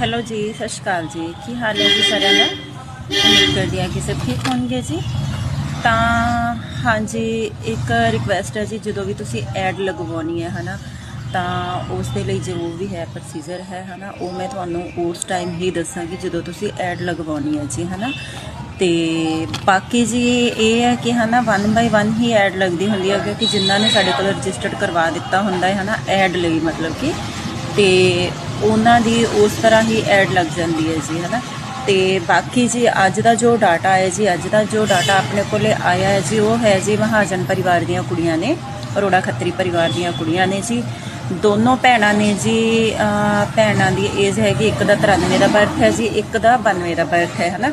Hello ਜੀ, ਸਤਿ ਸ਼੍ਰੀ ਅਕਾਲ ਜੀ। ਕੀ ਹਾਲ ਹੈ ਜੀ ਸਾਰਿਆਂ ਦਾ? ਉਮੀਦ ਕਰਦੀ ਹਾਂ ਕਿ ਸਭ ਠੀਕ ਹੋਣਗੇ ਜੀ। ਤਾਂ ਹਾਂਜੀ, ਇੱਕ ਰਿਕੁਐਸਟ ਹੈ ਜੀ, ਜਦੋਂ ਵੀ ਤੁਸੀਂ ਐਡ ਲਗਵਾਉਣੀ ਹੈ, ਹਨਾ, ਤਾਂ ਉਸ ਦੇ ਲਈ ਜੋ ਵੀ ਹੈ ਪ੍ਰੋਸੀਜਰ ਹੈ, ਹਨਾ, ਉਹ ਮੈਂ ਤੁਹਾਨੂੰ ਉਸ ਟਾਈਮ ਹੀ ਦੱਸਾਂਗੀ, ਜਦੋਂ ਤੁਸੀਂ ਐਡ ਲਗਵਾਉਣੀ ਹੈ ਜੀ, ਹਨਾ। ਤੇ ਬਾਕੀ ਜੀ ਇਹ ਹੈ ਕਿ, ਹਨਾ 1 ਬਾਈ 1 ਹੀ ਐਡ ਲੱਗਦੀ ਹੁੰਦੀ ਹੈ, ਕਿਉਂਕਿ ਜਿਨ੍ਹਾਂ ਨੇ ਸਾਡੇ ਕੋਲ ਰਜਿਸਟਰਡ ਕਰਵਾ ਦਿੱਤਾ ਹੁੰਦਾ ਹੈ, ਹਨਾ ਐਡ ਲਈ ਮਤਲਬ ਕਿ। ਤੇ ਉਹਨਾਂ ਦੀ ਉਸ ਤਰ੍ਹਾਂ ਹੀ ਐਡ ਲੱਗ ਜਾਂਦੀ ਹੈ ਜੀ, ਹਨਾ? ਤੇ ਬਾਕੀ ਜੀ, ਅੱਜ ਦਾ ਜੋ ਡਾਟਾ ਹੈ ਜੀ, ਅੱਜ ਦਾ ਜੋ ਡਾਟਾ ਆਪਣੇ ਕੋਲੇ ਆਇਆ ਹੈ ਜੀ, ਉਹ ਹੈ ਜੀ ਮਹਾਜਨ ਪਰਿਵਾਰ ਦੀਆਂ ਕੁੜੀਆਂ ਨੇ, ਅਰੋੜਾ ਖੱਤਰੀ ਪਰਿਵਾਰ ਦੀਆਂ ਕੁੜੀਆਂ ਨੇ ਜੀ। ਦੋਨੋਂ ਭੈਣਾਂ ਨੇ ਜੀ ਭੈਣਾਂ ਦੀ ਏਜ ਹੈਗੀ ਇੱਕ ਦਾ 93 ਦਾ ਬਰਥ ਹੈ ਜੀ, ਇੱਕ ਦਾ 92 ਦਾ ਬਰਥ ਹੈ, ਹਨਾ?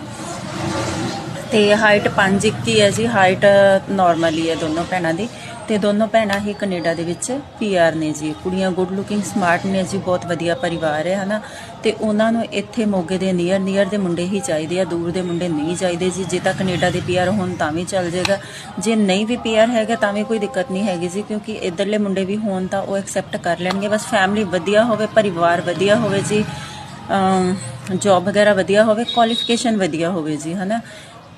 ਤੇ ਹਾਈਟ 5 ਇੱਕੀ ਹੈ ਜੀ ਹਾਈਟ ਨਾਰਮਲੀ ਹੈ ਦੋਨੋਂ ਭੈਣਾਂ ਦੀ। ਤੇ ਦੋਨੋਂ ਭੈਣਾਂ ਹੀ ਕੈਨੇਡਾ ਦੇ ਵਿੱਚ ਪੀਆਰ ਨੇ ਜੀ। ਕੁੜੀਆਂ ਗੁੱਡ ਲੁਕਿੰਗ ਸਮਾਰਟ ਨੇ ਜੀ, ਬਹੁਤ ਵਧੀਆ ਪਰਿਵਾਰ ਹੈ, ਹਨਾ? ਤੇ ਉਹਨਾਂ ਨੂੰ ਇੱਥੇ ਮੋਗੇ ਦੇ ਨੀਅਰ ਨੀਅਰ ਦੇ ਮੁੰਡੇ ਹੀ ਚਾਹੀਦੇ ਆ, ਦੂਰ ਦੇ ਮੁੰਡੇ ਨਹੀਂ ਚਾਹੀਦੇ ਜੀ। ਜੇ ਤਾਂ ਕੈਨੇਡਾ ਦੇ ਪੀਆਰ ਹੋਣ ਤਾਂ ਵੀ ਚੱਲ ਜਾਏਗਾ। ਜੇ ਨਹੀਂ ਵੀ ਪੀਆਰ ਹੈਗਾ ਤਾਂ ਵੀ ਕੋਈ ਦਿੱਕਤ ਨਹੀਂ ਹੈਗੀ ਜੀ, ਕਿਉਂਕਿ ਇਧਰਲੇ ਮੁੰਡੇ ਵੀ ਹੋਣ ਤਾਂ ਉਹ ਐਕਸੈਪਟ ਕਰ ਲੈਣਗੇ। ਬਸ ਫੈਮਿਲੀ ਵਧੀਆ ਹੋਵੇ, ਪਰਿਵਾਰ ਵਧੀਆ ਹੋਵੇ ਜੀ ਜੌਬ ਵਗੈਰਾ ਵਧੀਆ ਹੋਵੇ ਕੁਆਲੀਫਿਕੇਸ਼ਨ ਵਧੀਆ ਹੋਵੇ ਜੀ, ਹਨਾ?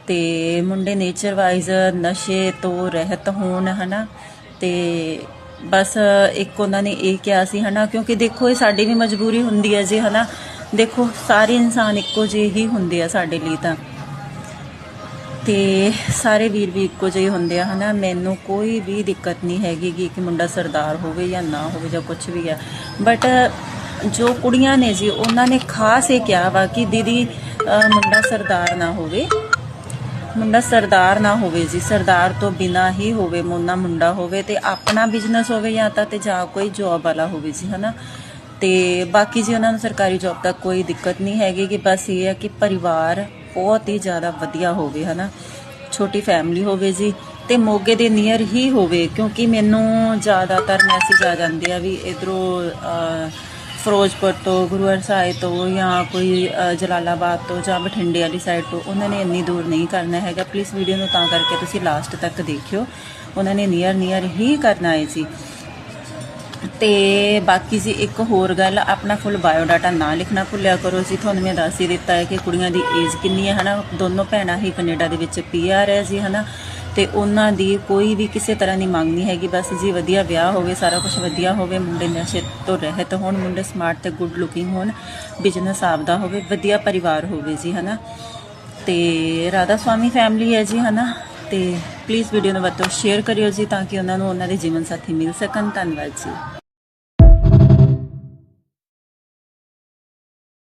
ਤੇ ਮੁੰਡੇ ਨੇਚਰ ਵਾਈਜ਼ ਨਸ਼ੇ ਤੋਂ ਰਹਿਤ ਹੋਣ, ਹਨਾ? ਤੇ ਬਸ ਇੱਕ ਉਹਨਾਂ ਨੇ ਇਹ ਕਿਹਾ ਸੀ, ਹਨਾ? ਕਿਉਂਕਿ ਦੇਖੋ, ਇਹ ਸਾਡੀ ਵੀ ਮਜਬੂਰੀ ਹੁੰਦੀ ਹੈ ਜੀ, ਹਨਾ? ਦੇਖੋ, ਸਾਰੇ ਇਨਸਾਨ ਇੱਕੋ ਜਿਹੇ ਹੀ ਹੁੰਦੇ ਆ ਸਾਡੇ ਲਈ ਤਾਂ। ਤੇ ਸਾਰੇ ਵੀਰ ਵੀ ਇੱਕੋ ਜਿਹੇ ਹੁੰਦੇ ਆ, ਹਨਾ? ਮੈਨੂੰ ਕੋਈ ਵੀ ਦਿੱਕਤ ਨਹੀਂ ਹੈਗੀ ਕਿ ਕਿ ਮੁੰਡਾ ਸਰਦਾਰ ਹੋਵੇ ਜਾਂ ਨਾ ਹੋਵੇ ਜਾਂ ਕੁਝ ਵੀ ਆ। ਬਟ ਜੋ ਕੁੜੀਆਂ ਨੇ ਜੀ, ਉਹਨਾਂ ਨੇ ਖਾਸ ਇਹ ਕਿਹਾ ਵਾ ਕਿ ਦੀਦੀ ਮੁੰਡਾ ਸਰਦਾਰ ਨਾ ਹੋਵੇ। ਮੁੰਡਾ ਸਰਦਾਰ ਨਾ ਹੋਵੇ ਜੀ, ਸਰਦਾਰ ਤੋਂ ਬਿਨਾ ਹੀ ਹੋਵੇ, ਮੋਨਾ ਮੁੰਡਾ ਹੋਵੇ ਤੇ ਆਪਣਾ ਬਿਜ਼ਨਸ ਹੋਵੇ ਜਾਂ ਤਾਂ ਤੇ ਜਾਂ ਕੋਈ ਜੌਬ ਵਾਲਾ ਹੋਵੇ ਜੀ, ਹਨਾ? ਤੇ ਬਾਕੀ ਜੀ ਉਹਨਾਂ ਨੂੰ ਸਰਕਾਰੀ ਜੌਬ ਤੱਕ ਕੋਈ ਦਿੱਕਤ ਨਹੀਂ ਹੈਗੀ ਕਿ ਬਸ ਇਹ ਹੈ ਕਿ ਪਰਿਵਾਰ ਬਹੁਤ ਹੀ ਜ਼ਿਆਦਾ ਵਧੀਆ ਹੋਵੇ, ਹਨਾ? ਛੋਟੀ ਫੈਮਿਲੀ ਹੋਵੇ ਜੀ ਤੇ ਮੋਗੇ ਦੇ ਨੀਅਰ ਹੀ ਹੋਵੇ, ਕਿਉਂਕਿ ਮੈਨੂੰ ਜ਼ਿਆਦਾਤਰ ਮੈਸੇਜ ਆ ਜਾਂਦੇ ਆ ਵੀ ਇਧਰੋਂ ਫਿਰੋਜ਼ਪੁਰ ਤੋਂ ਗੁਰੂਵਰ ਸਾਹਿਬ ਤੋਂ ਜਾਂ ਕੋਈ ਜਲਾਲਾਬਾਦ ਤੋਂ ਜਾਂ ਬਠਿੰਡੇ ਵਾਲੀ ਸਾਈਡ ਤੋਂ, ਉਹਨਾਂ ਨੇ ਇੰਨੀ ਦੂਰ ਨਹੀਂ ਕਰਨਾ ਹੈਗਾ। ਪਲੀਜ਼ ਵੀਡੀਓ ਨੂੰ ਤਾਂ ਕਰਕੇ ਤੁਸੀਂ ਲਾਸਟ ਤੱਕ ਦੇਖਿਓ। ਉਹਨਾਂ ਨੇ ਨੀਅਰ ਨੀਅਰ ਹੀ ਕਰਨਾ ਹੈ ਜੀ। ਤੇ ਬਾਕੀ ਜੀ ਇੱਕ ਹੋਰ ਗੱਲ, ਆਪਣਾ ਫੁੱਲ ਬਾਇਓਡਾਟਾ ਨਾ ਲਿਖਣਾ ਭੁੱਲਿਆ ਕਰੋ ਜੀ। ਤੁਹਾਨੂੰ ਮੈਂ ਦੱਸ ਹੀ ਦਿੱਤਾ ਹੈ ਕਿ ਕੁੜੀਆਂ ਦੀ ਏਜ ਕਿੰਨੀ ਹੈ, ਹਨਾ? ਦੋਨੋਂ ਭੈਣਾਂ ਹੀ ਕੈਨੇਡਾ ਦੇ ਵਿੱਚ ਪੀਆਰ ਹੈ ਜੀ, ਹਨਾ? ਤੇ ਉਹਨਾਂ ਦੀ ਕੋਈ ਵੀ ਕਿਸੇ ਤਰ੍ਹਾਂ ਦੀ ਮੰਗ ਨਹੀਂ ਹੈਗੀ। ਬਸ ਜੀ ਵਧੀਆ ਵਿਆਹ ਹੋਵੇ, ਸਾਰਾ ਕੁਝ ਵਧੀਆ ਹੋਵੇ, ਮੁੰਡੇ ਨਸ਼ੇ ਤੋਂ ਰਹਿਤ ਹੋਣ, ਮੁੰਡੇ ਸਮਾਰਟ ਤੇ ਗੁੱਡ ਲੁਕਿੰਗ ਹੋਣ ਬਿਜ਼ਨਸ ਆਪਦਾ ਹੋਵੇ, ਵਧੀਆ ਪਰਿਵਾਰ ਹੋਵੇ ਜੀ, ਹਨਾ। ਤੇ ਰਾਧਾ ਸਵਾਮੀ ਫੈਮਿਲੀ ਹੈ ਜੀ, ਹਨਾ। ਤੇ ਪਲੀਜ਼ ਵੀਡੀਓ ਨੂੰ ਵੱਧ ਤੋਂ ਸ਼ੇਅਰ ਕਰਿਓ ਜੀ, ਤਾਂ ਕਿ ਉਹਨਾਂ ਨੂੰ ਉਹਨਾਂ ਦੇ ਜੀਵਨ ਸਾਥੀ ਮਿਲ ਸਕਣ। ਧੰਨਵਾਦ ਜੀ।